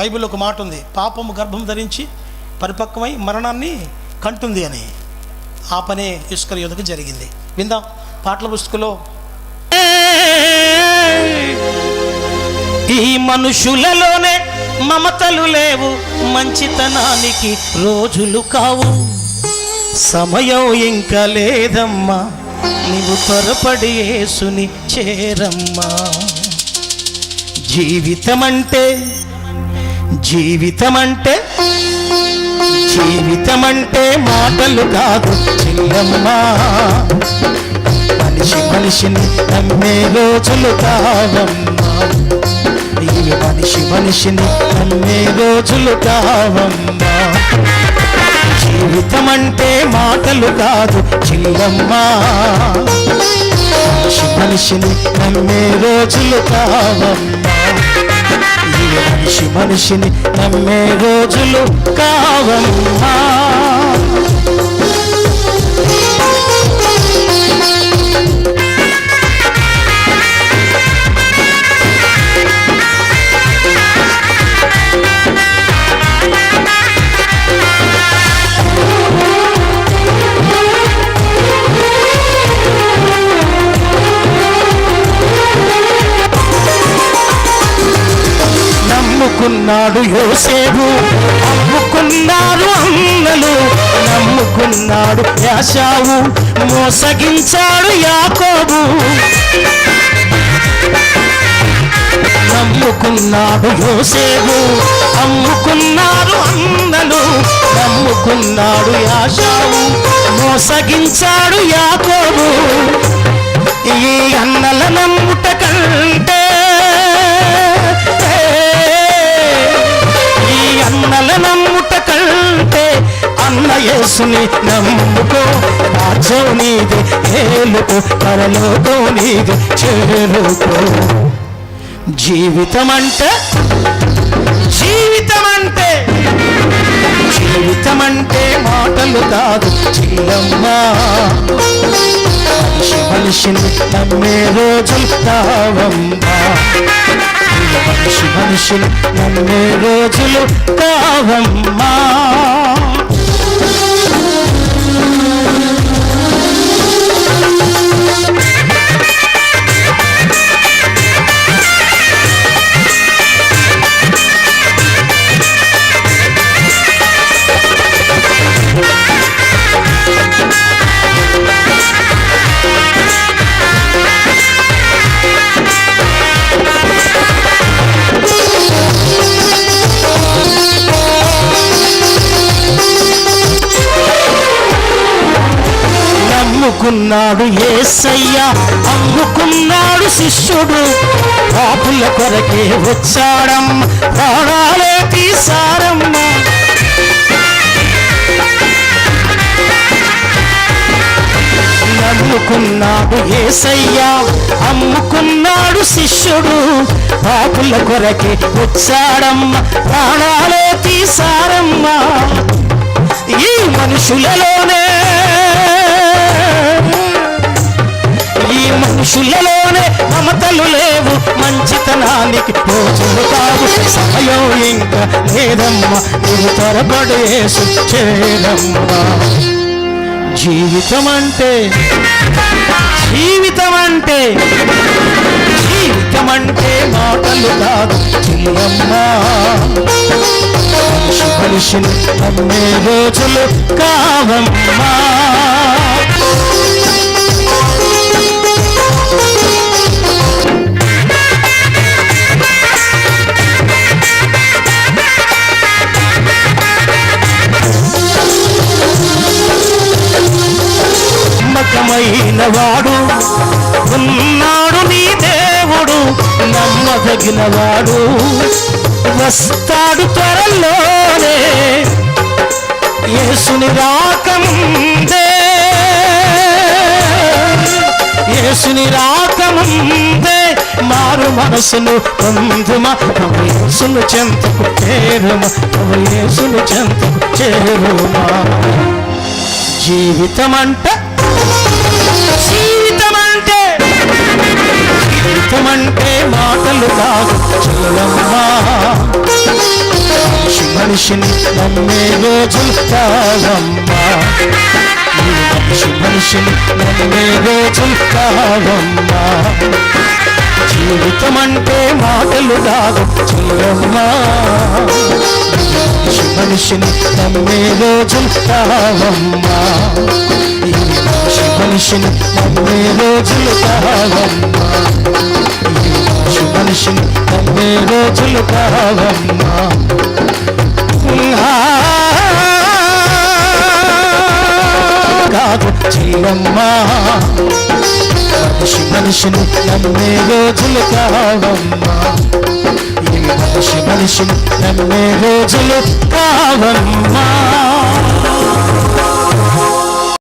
Bible ఒక మాట ఉంది పాపము గర్భం ధరించి పరిపక్వమై మరణాన్ని కంటుంది అని. ఆ పనే ఇసుకల యుద్ధకు జరిగింది. విందాం పాటల పుస్తకంలో ఈ మనుషులలోనే మమతలు లేవు మంచితనానికి రోజులు కావు. సమయం ఇంకా లేదమ్మా నీవు త్వరపడి యేసుని చేరమ్మా. జీవితమంటే జీవితమంటే జీవితమంటే మాటలు కాదు చెల్లమ్మా మనిషి మనిషిని నమ్మే రోజులు కావమ్మా. ఇవి మనిషి మనిషిని నమ్మే రోజులు కావమ్మా. జీవితం అంటే మాటలు కాదు చెల్లమ్మా మనిషి మనిషిని నమ్మే రోజులు కావమ్మా. మనిషి మనిషిని నమ్మే రోజులు కావమ్మా నమ్ముకున్నాడు యోసేపు అమ్ముకున్నారు అన్నలు నమ్ముకున్నాడు యాశావు మోసగించాడు యాకోబు. నమ్ముకున్నాడు యోసేపు అమ్ముకున్నారు అన్నలు నమ్ముకున్నాడు యాశావు మోసగించాడు యాకోబు. ఈ అన్నల నమ్ముట కంటే యేసుని నమ్ముకో రాజ్యం నీది ఏలుకో పరలోకం నీది చేరుకో. జీవితం అంటే జీవితం అంటే జీవితం అంటే మాటలు కాదు చిల్లమ్మా మనిషి మనిషిని నమ్మే రోజులు కావమ్మా. మనిషి మనిషిని నమ్మే రోజులు కావమ్మా. అమ్ముకున్నాడు ఏసయ్య అమ్ముకున్నాడు శిష్యుడు. పాపుల కొరకే వచ్చాడమ్ ప్రాణాలే తీసారమ్మ అమ్ముకున్నాడు ఏసయ్య అమ్ముకున్నాడు శిష్యుడు. పాపుల కొరకే వచ్చాడమ్మ ప్రాణాలే తీసారమ్మ ఈ మనుషులలోనే ఈ మనుషులలోనే మమతలు లేవు మంచితనానికి రోజులు కావు. సమయం ఇంకా లేదమ్మా నువ్వు త్వరపడేసు చేరమ్మా. జీవితం అంటే జీవితం అంటే జీవితం అంటే మాటలు కాదు చిల్లమ్మా మనిషి మనిషిని అమ్మే రోజులు కావమ్మా. ఉన్నాడు నీ దేవుడు నమ్మదగిన వాడు వస్తాడు త్వరలోనే యేసుని రాకముందే. యేసుని రాకముందే మారు మనసును పొందుమా ప్రభు యేసును చెంతకు చేరుమా యేసును చెంతకు చేరుమా. జీవితం అంటే జీవితం అర్థమంటే మాటలు కాదు. చెల్లమ్మా మనిషిని నమ్మే రోజులు కావమ్మా. మనిషి మనిషిని నమ్మే రోజులు కావమ్మా. జీవితం అంటే మాటలు కాదు. చల్లమ్మా మనిషి మనిషిని నమ్మే రోజులు కావమ్మా. ఈ మనిషిని నమ్మే రోజులు కావమ్మా. ఈ మనిషి మనిషిని నమ్మే రోజులు కావమ్మా. కాదు చెల్లమ్మా మనిషి మనిషిని నమ్మే రోజులు కావమ్మా. ఈ మనిషి మనిషిని నమ్మే రోజులు కావమ్మా.